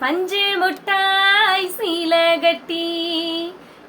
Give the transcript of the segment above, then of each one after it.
பஞ்சு முட்டாய் சீல கட்டி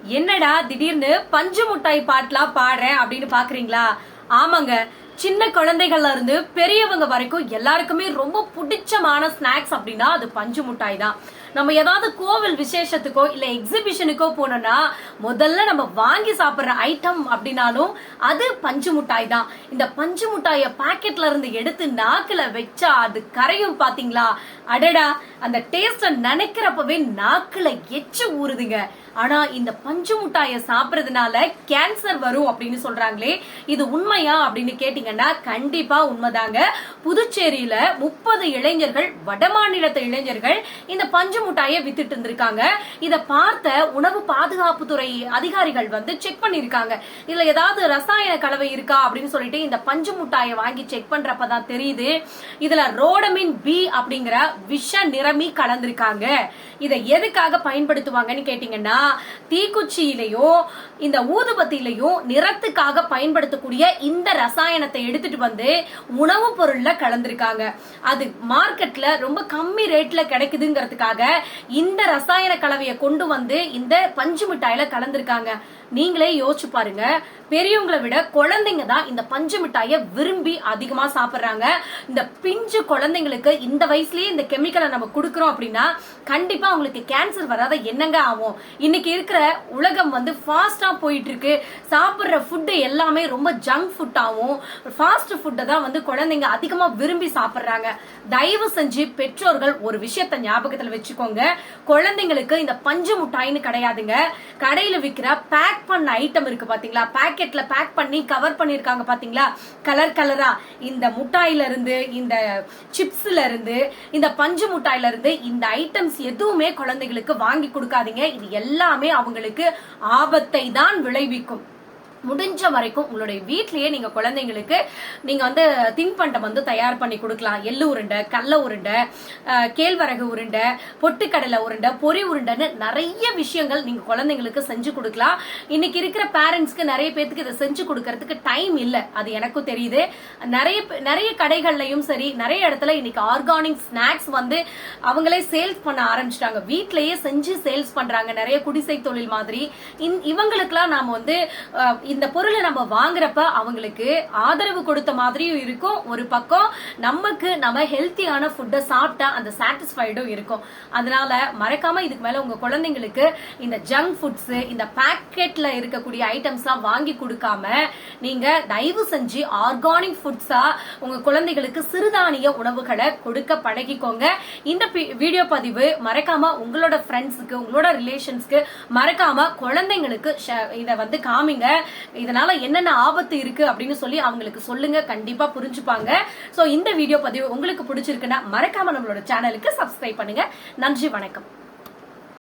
என்னடா திடீர்னு பஞ்சு முட்டாய் பாட்டுலாம் பாடுறேன் அப்படின்னு பாக்குறீங்களா? ஆமாங்க. சின்ன குழந்தைகள்ல இருந்து பெரியவங்க வரைக்கும் எல்லாருக்குமே ரொம்ப பிடிச்சமான ஸ்நாக்ஸ் அப்படின்னா அது பஞ்சு மிட்டாய் தான் நம்ம ஏதாவது கோவில் விசேஷத்துக்கோ இல்ல எக்ஸிபிஷனுக்கோ போனோம்னா முதல்ல நம்ம வாங்கி சாப்பிடுற ஐட்டம் அப்படின்னாலும் அது பஞ்சு மிட்டாய் தான் இந்த பஞ்சு மிட்டாய பாக்கெட்ல இருந்து எடுத்து நாக்குல வச்சா அது கரையும் பாத்தீங்களா? அடடா அந்த டேஸ்ட நினைக்கிறப்பவே நாக்குல எச்சு ஊறுதுங்க. ஆனா இந்த பஞ்சு மிட்டாய சாப்பிடுறதுனால கேன்சர் வரும் அப்படின்னு சொல்றாங்களே இது உண்மையா அப்படின்னு கேட்டீங்கன்னா கண்டிப்பா உண்மைதாங்க. புதுச்சேரியில முப்பது இளைஞர்கள் வடமாநிலத்து இளைஞர்கள் இந்த பஞ்சு முட்டாயை வித்துட்டு இருந்திருக்காங்க. இத பார்த்த உணவு பாதுகாப்புத்துறை அதிகாரிகள் வந்து செக் பண்ணிருக்காங்க இதுல ஏதாவது ரசாயன கலவை இருக்கா அப்படின்னு சொல்லிட்டு இந்த பஞ்சு முட்டாயை வாங்கி செக் பண்றப்பதான் தெரியுது. இதுல ரோடமின் பி அப்படிங்கிற விஷ நிறமி கலந்திருக்காங்க. இதை எதுக்காக பயன்படுத்துவாங்கன்னு கேட்டீங்கன்னா தீக்குச்சியிலையும் இந்த ஊதுபத்திலையும் நிறத்துக்காக பயன்படுத்தக்கூடிய இந்த ரசாயனத்தை எடுத்துட்டு வந்து உணவுப் பொருள்ல கலந்திருக்காங்க. அது மார்க்கெட்ல ரொம்ப கம்மி ரேட்ல கிடைக்குதுங்கிறதுக்காக இந்த ரசாயன கலவையை கொண்டு வந்து இந்த பஞ்சு மிட்டாயில கலந்திருக்காங்க. நீங்களே யோசிச்சு பாருங்க. பெரியவங்களை விட குழந்தைங்க தான் இந்த பஞ்சு மிட்டாயை விரும்பி அதிகமா சாப்பிடுறாங்க. இந்த பிஞ்சு குழந்தைங்களுக்கு இந்த வயசுலயே இந்த கெமிக்கலை நம்ம கொடுக்கறோம் அப்படின்னா கண்டிப்பா அவங்களுக்கு கேன்சர் வராத என்னங்க ஆகும்? இன்னைக்கு இருக்கிற உலகம் வந்து ஃபாஸ்டா போயிட்டு இருக்கு. சாப்பிடுற ஃபுட்டு எல்லாமே ரொம்ப ஜங்க் ஃபுட்டாகவும் ஃபாஸ்ட் ஃபுட்டை தான் வந்து குழந்தைங்க அதிகமாக விரும்பி சாப்பிட்றாங்க. தயவு செஞ்சு பெற்றோர்கள் ஒரு விஷயத்த ஞாபகத்தில் வச்சுக்கோங்க. குழந்தைங்களுக்கு இந்த பஞ்சு முட்டாயின்னு கிடையாதுங்க. கடையில் விற்கிற பேக் பண்ண ஐட்டம் இருக்கு பார்த்தீங்களா பேக்கெட்டில் பேக் பண்ணி கவர் பண்ணியிருக்காங்க பார்த்தீங்களா கலர் கலரா இந்த முட்டாயில இருந்து இந்த சிப்ஸ்ல இருந்து இந்த பஞ்சு முட்டாயில இருந்து இந்த ஐட்டம்ஸ் எதுவுமே குழந்தைகளுக்கு வாங்கி கொடுக்காதீங்க. இது எல்லாமே அவங்களுக்கு ஆபத்தை தான் விளைவிக்கும். முடிஞ்ச வரைக்கும் உங்களுடைய வீட்லயே நீங்க குழந்தைங்களுக்கு நீங்க வந்து தின்பண்டம் வந்து தயார் பண்ணி கொடுக்கலாம். எள்ளு உருண்டை கடல உருண்டை கேழ்வரகு உருண்டை பொட்டுக்கடலை உருண்டை பொரி உருண்டைன்னு நிறைய விஷயங்கள் நீங்க குழந்தைங்களுக்கு செஞ்சு கொடுக்கலாம். இன்னைக்கு இருக்கிற பேரண்ட்ஸ்க்கு நிறைய பேத்துக்கு இதை செஞ்சு கொடுக்கறதுக்கு டைம் இல்லை. அது எனக்கும் தெரியுது. நிறைய நிறைய கடைகள்லயும் சரி நிறைய இடத்துல இன்னைக்கு ஆர்கானிக் ஸ்நாக்ஸ் வந்து அவங்களே சேல்ஸ் பண்ண ஆரம்பிச்சிட்டாங்க. வீட்லயே செஞ்சு சேல்ஸ் பண்றாங்க. நிறைய குடிசை தொழில் மாதிரி. இந்- இவங்களுக்கெல்லாம் நாம வந்து இந்த பொருளை நம்ம வாங்குறப்ப அவங்களுக்கு ஆதரவு கொடுத்த மாதிரியும் இருக்கும். ஒரு பக்கம் நமக்கு நம்ம ஹெல்த்தியான ஃபுட்டை சாப்பிட்டா அந்த சாட்டிஸ்ஃபைடும் இருக்கும். அதனால மறக்காம இதுக்கு மேல உங்க குழந்தைங்களுக்கு இந்த ஜங்க் ஃபுட்ஸ் இந்த பேக்கெட்ல இருக்கக்கூடிய ஐட்டம்ஸ்லாம் வாங்கி கொடுக்காம நீங்க தயவு செஞ்சு ஆர்கானிக் ஃபுட்ஸா உங்க குழந்தைகளுக்கு சிறுதானிய உணவுகளை கொடுக்க பழகிக்கோங்க. இந்த வீடியோ பதிவு மறக்காம உங்களோட ஃப்ரெண்ட்ஸுக்கு உங்களோட ரிலேஷன்ஸ்க்கு மறக்காம குழந்தைங்களுக்கு ஷ- வந்து காமிங்க. இதனால என்னென்ன ஆபத்து இருக்கு அப்படின்னு சொல்லி அவங்களுக்கு சொல்லுங்க கண்டிப்பா புரிஞ்சுப்பாங்க. சோ இந்த வீடியோ பதிவு உங்களுக்கு பிடிச்சிருக்குன்னா மறக்காம நம்மளோட சேனலுக்கு சப்ஸ்கிரைப் பண்ணுங்க. நன்றி வணக்கம்.